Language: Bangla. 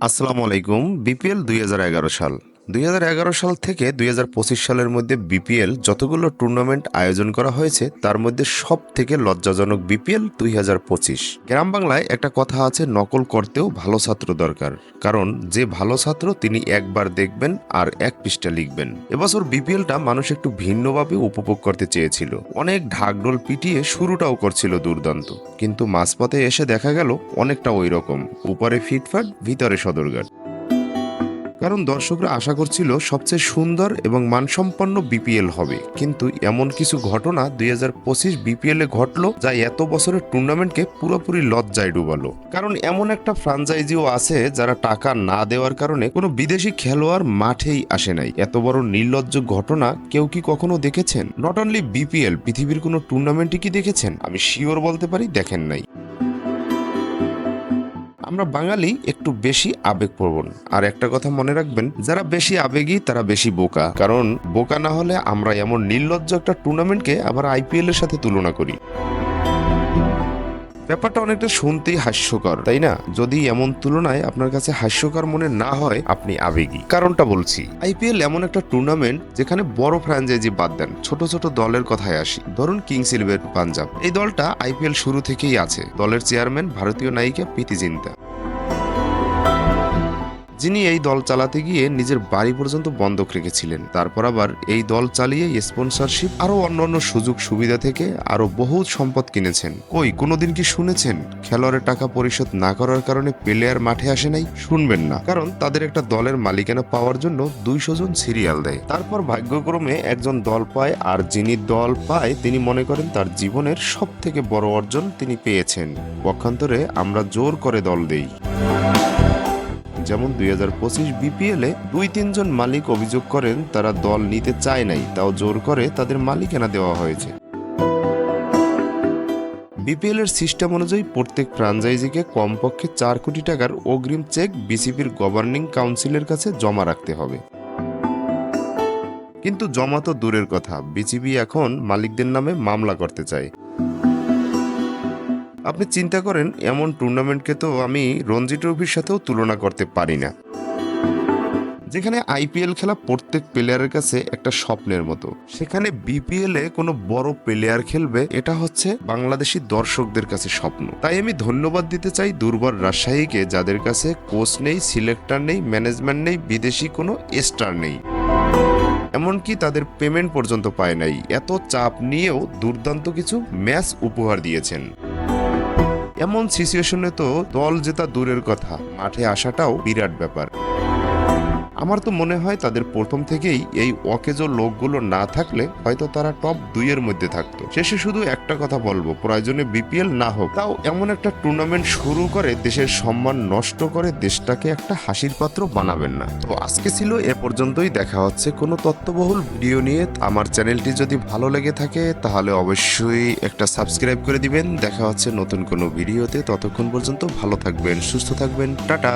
আসসালামু আলাইকুম বিপিএল দুই হাজার এগারো সাল। দুই হাজার এগারো সাল থেকে দুই হাজার পঁচিশ সালের মধ্যে বিপিএল যতগুলো টুর্নামেন্ট আয়োজন করা হয়েছে, তার মধ্যে সব থেকে লজ্জাজনক বিপিএল দুই হাজার পঁচিশ। গ্রাম বাংলায় একটা কথা আছে, নকল করতেও ভালো ছাত্র দরকার। কারণ যে ভালো ছাত্র তিনি একবার দেখবেন আর এক পৃষ্ঠা লিখবেন। এবছর বিপিএলটা মানুষ একটু ভিন্নভাবে উপভোগ করতে চেয়েছিল। অনেক ঢাকঢোল পিটিয়ে শুরুটাও করছিল দুর্দান্ত। কিন্তু মাঝপথে এসে দেখা গেল, অনেকটা ওই রকম উপরে ফিটফাট, ভিতরে সদরঘাট। কারণ দর্শকরা আশা করছিল সবচেয়ে সুন্দর এবং মানসম্পন্ন বিপিএল হবে। কিন্তু এমন কিছু ঘটনা দুই হাজার পঁচিশ বিপিএল এ ঘটলো যা এত বছরের টুর্নামেন্টকে পুরোপুরি লজ্জায় ডুবালো। কারণ এমন একটা ফ্রাঞ্চাইজিও আছে যারা টাকা না দেওয়ার কারণে কোনো বিদেশি খেলোয়াড় মাঠেই আসে নাই। এত বড় নির্লজ্জ ঘটনা কেউ কি কখনো দেখেছেন? নট অনলি বিপিএল পৃথিবীর কোনো টুর্নামেন্টই কি দেখেছেন? আমি শিওর বলতে পারি, দেখেন নাই। আমরা বাঙালি একটু বেশি আবেগপ্রবণ আর একটা কথা মনে রাখবেন, যারা বেশি আবেগী, তারা বেশি বোকা। কারণ বোকা না হলে আমরা এমন নির্লজ্জ একটা টুর্নামেন্টকে আবার আইপিএল এর সাথে তুলনা করি। ব্যাপারটা অনেকটা শুনতেই হাস্যকর, তাই না? যদি এমন তুলনায় আপনার কাছে হাস্যকর মনে না হয়, আপনি আবেগী। কারণটা বলছি, আইপিএল এমন একটা টুর্নামেন্ট যেখানে বড় ফ্র্যাঞ্চাইজি বাদ দেন, ছোট ছোট দলের কথায় আসি। ধরুন কিংস ইলেভেন পাঞ্জাব। এই দলটা আইপিএল শুরু থেকেই আছে। দলের চেয়ারম্যান, ভারতীয় নায়িকা প্রীতি জিন্তা। যিনি এই দল চালাতে গিয়ে নিজের বাড়ি পর্যন্ত বন্ধক রেখেছিলেন। তারপর আবার এই দল চালিয়ে স্পন্সরশিপ আরও অন্যান্য সুযোগ সুবিধা থেকে আরও বহু সম্পদ কিনেছেন। কই, কোনোদিন কি শুনেছেন? খেলোয়াড়ের টাকা পরিশোধ না করার কারণে প্লেয়ার মাঠে আসে নাই? শুনবেন না। কারণ তাদের একটা দলের মালিকানা পাওয়ার জন্য দুইশো জন সিরিয়াল দেয়। তারপর ভাগ্যক্রমে একজন দল পায় আর যিনি দল পায়, তিনি মনে করেন তার জীবনের সব থেকে বড় অর্জন তিনি পেয়েছেন। পক্ষান্তরে আমরা জোর করে দল দেই। যেমন দুই হাজার পঁচিশ বিপিএলে দুই তিনজন মালিক অভিযোগ করেন, তারা দল নিতে চায় নাই, তাও জোর করে তাদের মালিকানা দেওয়া হয়েছে। বিপিএল এর সিস্টেম অনুযায়ী প্রত্যেক ফ্রাঞ্চাইজিকে কমপক্ষে চার কোটি টাকার অগ্রিম চেক বিসিবির গভর্নিং কাউন্সিলের কাছে জমা রাখতে হবে। কিন্তু জমা তো দূরের কথা বিসিবি এখন মালিকদের নামে মামলা করতে চায়। আপনি চিন্তা করেন, এমন টুর্নামেন্টকে তো আমি রঞ্জি ট্রফির সাথেও তুলনা করতে পারি না। যেখানে আইপিএল খেলা প্রত্যেক প্লেয়ারের কাছে একটা স্বপ্নের মতো, সেখানে বিপিএল এ কোনো বড় প্লেয়ার খেলবে, এটা হচ্ছে বাংলাদেশি দর্শকদের কাছে স্বপ্ন। তাই আমি ধন্যবাদ দিতে চাই দুর্বল রাজশাহীকে, যাদের কাছে কোচ নেই সিলেক্টর নেই ম্যানেজমেন্ট নেই, বিদেশি কোনো স্টার নেই। এমনকি তাদের পেমেন্ট পর্যন্ত পায় নাই। এত চাপ নিয়েও দুর্দান্ত কিছু ম্যাচ উপহার দিয়েছেন। এমন সিচুয়েশনে তো দল জেতা দূরের কথা। মাঠে আসাটাও বিরাট ব্যাপার। আমার তো মনে হয় তাদের প্রথম থেকেই এই অকেজো লোকগুলো না থাকলে হয়তো তারা টপ দুইয়ের মধ্যে থাকতো। শেষে শুধু একটা কথা বলব, প্রয়োজনে বিপিএল না হোক, তাও এমন একটা টুর্নামেন্ট শুরু করে দেশের সম্মান নষ্ট করে দেশটাকে একটা হাসির পাত্র বানাবেন না। তো আজকে ছিল, এ পর্যন্তই, দেখা হচ্ছে কোনো তত্ত্ববহুল ভিডিও নিয়ে। আমার চ্যানেলটি যদি ভালো লেগে থাকে, তাহলে অবশ্যই একটা সাবস্ক্রাইব করে দিবেন। দেখা হচ্ছে নতুন কোনো ভিডিওতে ততক্ষণ পর্যন্ত ভালো থাকবেন, সুস্থ থাকবেন। টাটা!